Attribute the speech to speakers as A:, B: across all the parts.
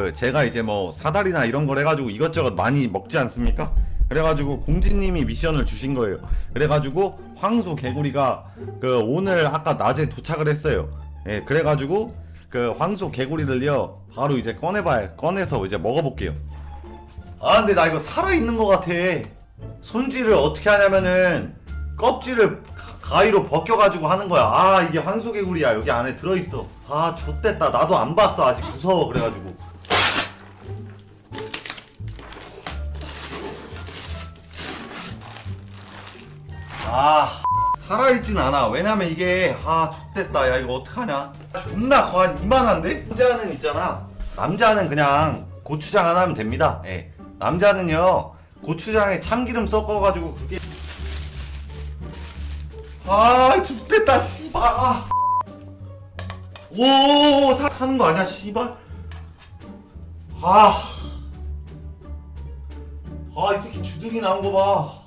A: 그 제가 이제 뭐 사다리나 이런 걸 해가지고 이것저것 많이 먹지 않습니까? 그래가지고 공지님이 미션을 주신 거예요. 그래가지고 황소 개구리가 그 오늘 아까 낮에 도착을 했어요. 예, 그래가지고 그 황소 개구리를요 바로 이제 꺼내봐야 꺼내서 이제 먹어볼게요. 아 근데 나 이거 살아 있는 것 같아. 손질을 어떻게 하냐면은 껍질을 가- 가위로 벗겨가지고 하는 거야. 아 이게 황소 개구리야 여기 안에 들어있어. 아 좆됐다 나도 안 봤어 아직 무서워 그래가지고. 아 살아있진 않아. 왜냐면 이게 아 좆됐다. 야 이거 어떡하냐? 존나 거한 이만한데? 남자는 있잖아. 남자는 그냥 고추장 하나 하면 됩니다. 예. 남자는요 고추장에 참기름 섞어가지고 그게 아 좆됐다 씨발. 아. 오 사, 사는 거 아니야 씨발? 아. 아, 이 새끼 주둥이 나온 거 봐.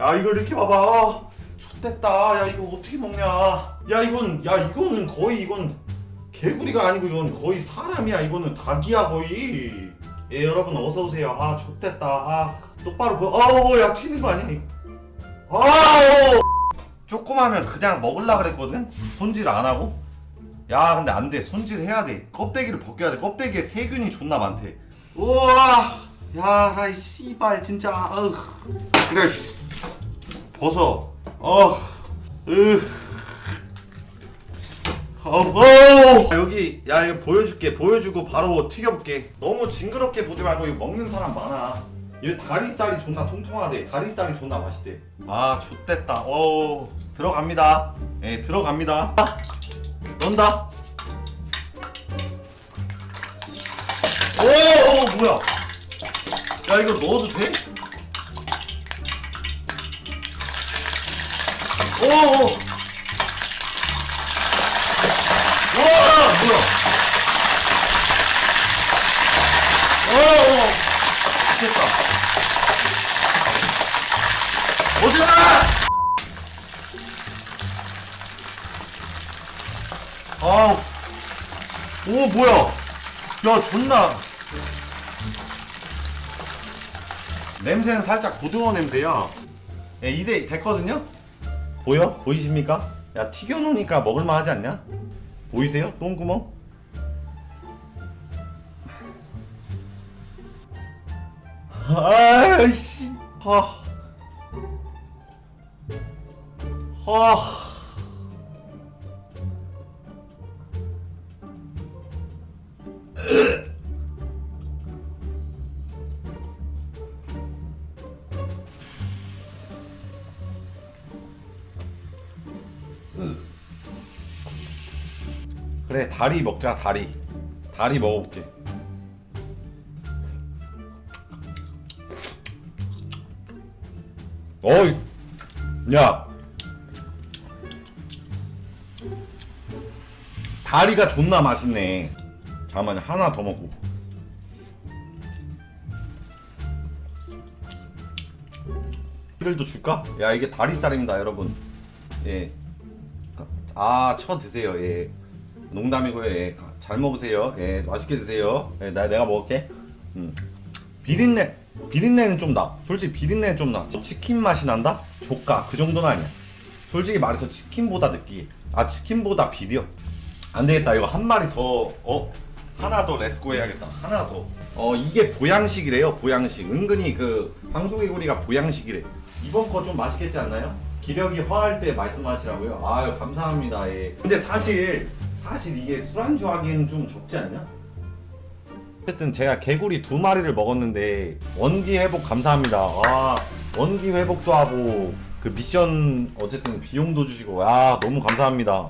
A: 야, 이거 이렇게 봐봐. 좆됐다. 야, 이거 어떻게 먹냐. 야, 이건, 야, 이거는 거의, 이건 개구리가 아니고, 이건 거의 사람이야. 이거는 닭이야, 거의. 예, 여러분, 어서오세요. 아, 좆됐다. 아, 똑바로 보 아우, 야, 튀는 거 아니야, 이거. 아우! 조그마면 그냥 먹을라 그랬거든? 손질 안 하고? 야, 근데 안 돼. 손질 해야 돼. 껍데기를 벗겨야 돼. 껍데기에 세균이 존나 많대. 우와! 야, 아이, 씨발, 진짜. 아으. 그래, 씨. 벗어. 어. 으. 어, 어. 여기 야 이거 보여줄게 보여주고 바로 튀겨볼게 너무 징그럽게 보지 말고 이거 먹는 사람 많아 이 다리살이 존나 통통하대 다리살이 존나 맛있대 아 좆됐다 어 들어갑니다 예 들어갑니다 넣는다 오, 오 뭐야 야 이거 넣어도 돼? 오, 오. 와, 뭐야? 오, 오. 됐다. 오자! 아우. 오, 뭐야? 야, 존나. 냄새는 살짝 고등어 냄새야. 예, 이대 됐거든요? 보여? 보이십니까? 야 튀겨놓으니까 먹을만 하지 않냐? 보이세요? 똥구멍? 아이씨 하... 하... 그래 다리 먹자 다리. 다리 먹어볼게. 어이 야. 다리가 존나 맛있네. 잠깐만 하나 더 먹고. 이를도 줄까? 야 이게 다리살입니다 여러분. 예아쳐 드세요 예 농담이고요. 예. 잘 먹으세요. 예. 맛있게 드세요. 예. 나 내가 먹을게. 음. 비린내. 비린내는 좀 나. 솔직히 비린내는 좀 나. 치킨 맛이 난다? 조까. 그 정도는 아니야. 솔직히 말해서 치킨보다 느끼해. 아 치킨보다 비려. 안 되겠다. 이거 한 마리 더. 어? 하나 더 레스코 해야겠다. 하나 더. 어 이게 보양식이래요. 보양식. 은근히 그 황소개구리가 보양식이래. 이번 거 좀 맛있겠지 않나요? 기력이 허할 때 말씀하시라고요. 아유 감사합니다. 예. 근데 사실 사실 이게 술안주 하기에는 좀 적지 않냐? 어쨌든 제가 개구리 두 마리를 먹었는데 원기 회복 감사합니다. 아 원기 회복도 하고 그 미션 어쨌든 비용도 주시고 아 너무 감사합니다.